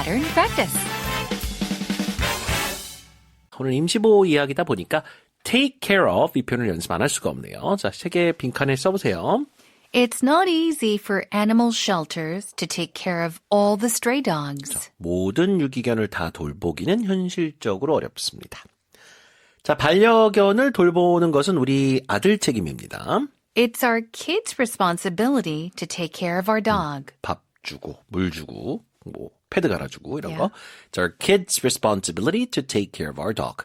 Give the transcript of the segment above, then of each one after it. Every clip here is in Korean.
pattern practice. 오늘 임시보호 이야기다 보니까 take care of 이 표현을 연습 안 할 수가 없네요. 자, 책에 빈칸에 써보세요. It's not easy for animal shelters to take care of all the stray dogs. 모든 유기견을 다 돌보기는 현실적으로 어렵습니다. 자, 반려견을 돌보는 것은 우리 아들 책임입니다. It's our kids' responsibility to take care of our dog. 밥 주고, 물 주고, 뭐, 패드 갈아주고, 이런 Yeah. 거. It's our kids' responsibility to take care of our dog.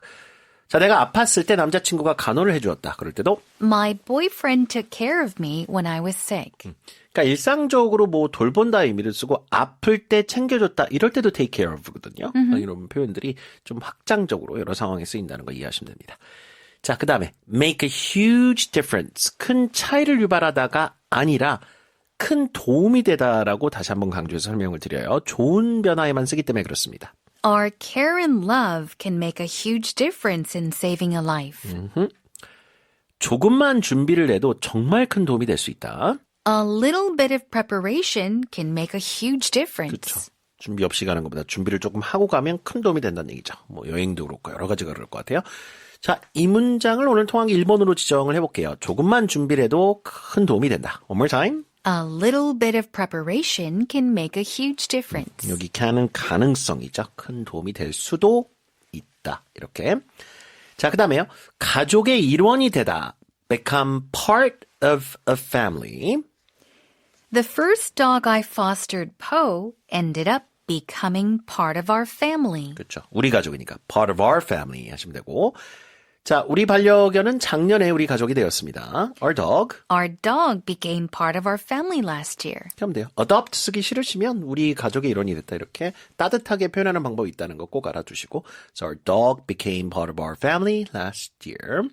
자, 내가 아팠을 때 남자친구가 간호를 해주었다. 그럴 때도, My boyfriend took care of me when I was sick. 그러니까 일상적으로 뭐 돌본다 의미를 쓰고 아플 때 챙겨줬다 이럴 때도 take care of거든요. 이런 표현들이 좀 확장적으로 여러 상황에 쓰인다는 거 이해하시면 됩니다. 자, 그 다음에 make a huge difference. 큰 차이를 유발하다가 아니라 큰 도움이 되다라고 다시 한번 강조해서 설명을 드려요. 좋은 변화에만 쓰기 때문에 그렇습니다. Our care and love can make a huge difference in saving a life. 조금만 준비를 해도 정말 큰 도움이 될 수 있다. A little bit of preparation can make a huge difference. 그렇죠. 준비 없이 가는 것보다 준비를 조금 하고 가면 큰 도움이 된다는 얘기죠. 뭐 여행도 그렇고 여러 가지가 그럴 것 같아요. 자, 이 문장을 오늘 통하기 1번으로 지정을 해볼게요. 조금만 준비를 해도 큰 도움이 된다. One more time. A little bit of preparation can make a huge difference. 여기 can은 가능성이죠. 큰 도움이 될 수도 있다. 이렇게. 자, 그 다음에요. 가족의 일원이 되다. become part of a family. The first dog I fostered, Poe, ended up becoming part of our family. 그렇죠. 우리 가족이니까 part of our family 하시면 되고. 자, 우리 반려견은 작년에 우리 가족이 되었습니다. Our dog. Our dog became part of our family last year. 하면 돼요. adopt 쓰기 싫으시면 우리 가족의 일원이 됐다 이렇게 따뜻하게 표현하는 방법이 있다는 거 꼭 알아두시고 So our dog became part of our family last year.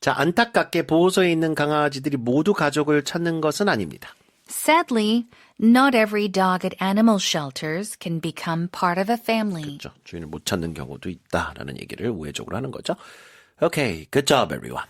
자, 안타깝게 보호소에 있는 강아지들이 모두 가족을 찾는 것은 아닙니다. Sadly, not every dog at animal shelters can become part of a family. 그렇죠. 주인을 못 찾는 경우도 있다라는 얘기를 우회적으로 하는 거죠. Okay, good job everyone.